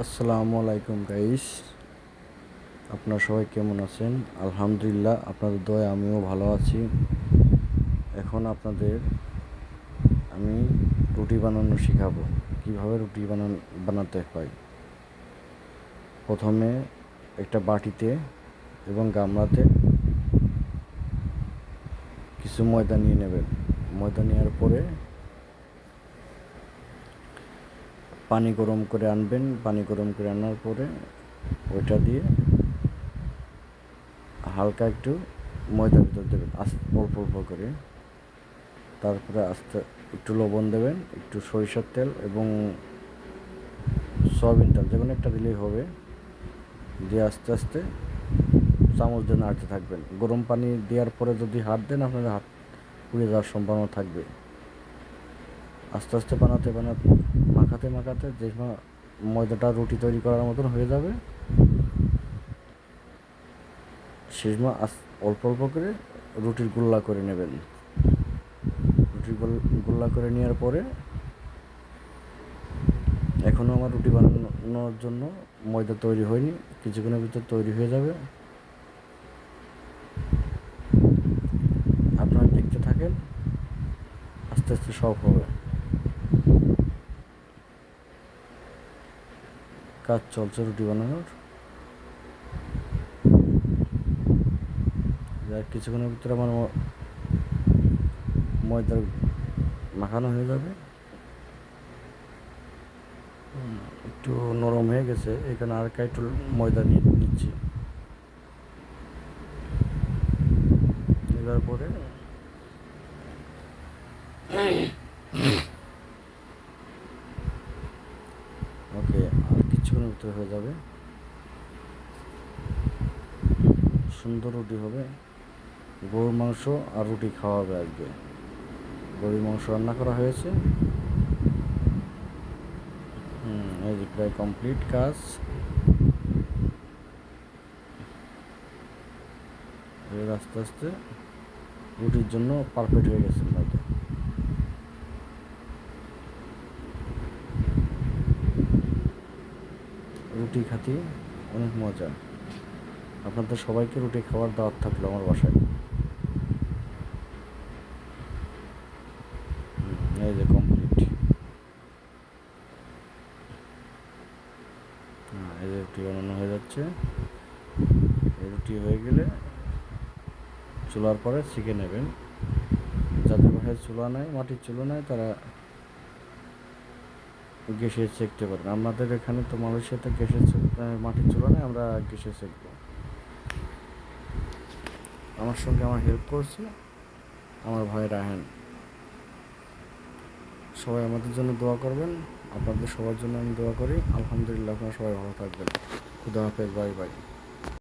আসসালামু আলাইকুম গাইস আপনারা সবাই কেমন আছেন? আলহামদুলিল্লাহ, আপনাদের দয় আমিও ভালো আছি। এখন আপনাদের আমি রুটি বানানো শেখাবো। কীভাবে রুটি বানান, বানাতে হয়? প্রথমে একটা বাটিতে এবং গামলাতে কিছু ময়দা নিয়ে নেবেন। ময়দা নেওয়ার পরে পানি গরম করে আনবেন। পানি গরম করে আনার পরে ওইটা দিয়ে হালকা একটু ময়দা ভিতর দেবেন, আস্তে অল্প অল্প করে। তারপরে আস্তে একটু লবণ দেবেন, একটু সরিষার তেল এবং সয়াবিন তেল যে কোনো একটা দিলেই হবে। দিয়ে আস্তে আস্তে চামচ দিয়ে নাড়তে থাকবেন। গরম পানি দেওয়ার পরে যদি হাত দেন, আপনাদের হাত পুড়ে যাওয়ার সম্ভাবনা থাকবে। আস্তে আস্তে বানাতে বানাতে, মাখাতে মাখাতে যে ময়দাটা রুটি তৈরি করার মতন হয়ে যাবে আস- অল্প অল্প করে রুটির গোল্লা করে নেবেন। রুটির গোল্লা করে নেওয়ার পরে এখনও আমার রুটি বানানোর জন্য ময়দা তৈরি হয়নি, কিছুক্ষণের ভিতর তৈরি হয়ে যাবে। আপনারা দেখতে থাকেন, আস্তে আস্তে সব হবে। কাজ চলছে রুটি বানানোর। যার কিছুক্ষণের ভিতরে আমার ময়দার মাখানো হয়ে যাবে। একটু নরম হয়ে গেছে, এখানে আর একটু ময়দা নিয়ে নিচ্ছি। নেবার পরে ওকে আর কিছুক্ষণের ভিতরে হয়ে যাবে। সুন্দর রুটি হবে। গরুর মাংস আর রুটি খাওয়া হবে আজকে। গরুর মাংস রান্না করা হয়েছে। হুম, এই প্রায় কমপ্লিট কাজ। আস্তে আস্তে রুটির জন্য পারফেক্ট হয়ে গেছে। রুটি খাতি, অনেক মজা। আপনাদের সবাইকে রুটি খাওয়ার দাওয়াত থাকল আমার বাসায়। এই যে কমপ্লিট হ্যাঁ এই যে রুটি বানানো হয়ে যাচ্ছে। এই রুটি হয়ে গেলে চুলার পরে শিখে নেবেন। যাদের বাসায় চুলা নাই, মাটির চুলা নাই, তারা গ্যাসে সেঁকতে পারেন আমাদের এখানে তো মালয়েশিয়াতে গ্যাসের মাটির চুলা আমরা গ্যাসে সেঁকবো আমার সঙ্গে আমার হেল্প করছে। আমার ভাই রাহেন সবাই আমাদের জন্য দোয়া করবেন। আপনাদের সবার জন্য আমি দোয়া করি। আলহামদুলিল্লাহ, আপনারা সবাই ভালো থাকবেন। খুদা হাফেজ, বাই বাই।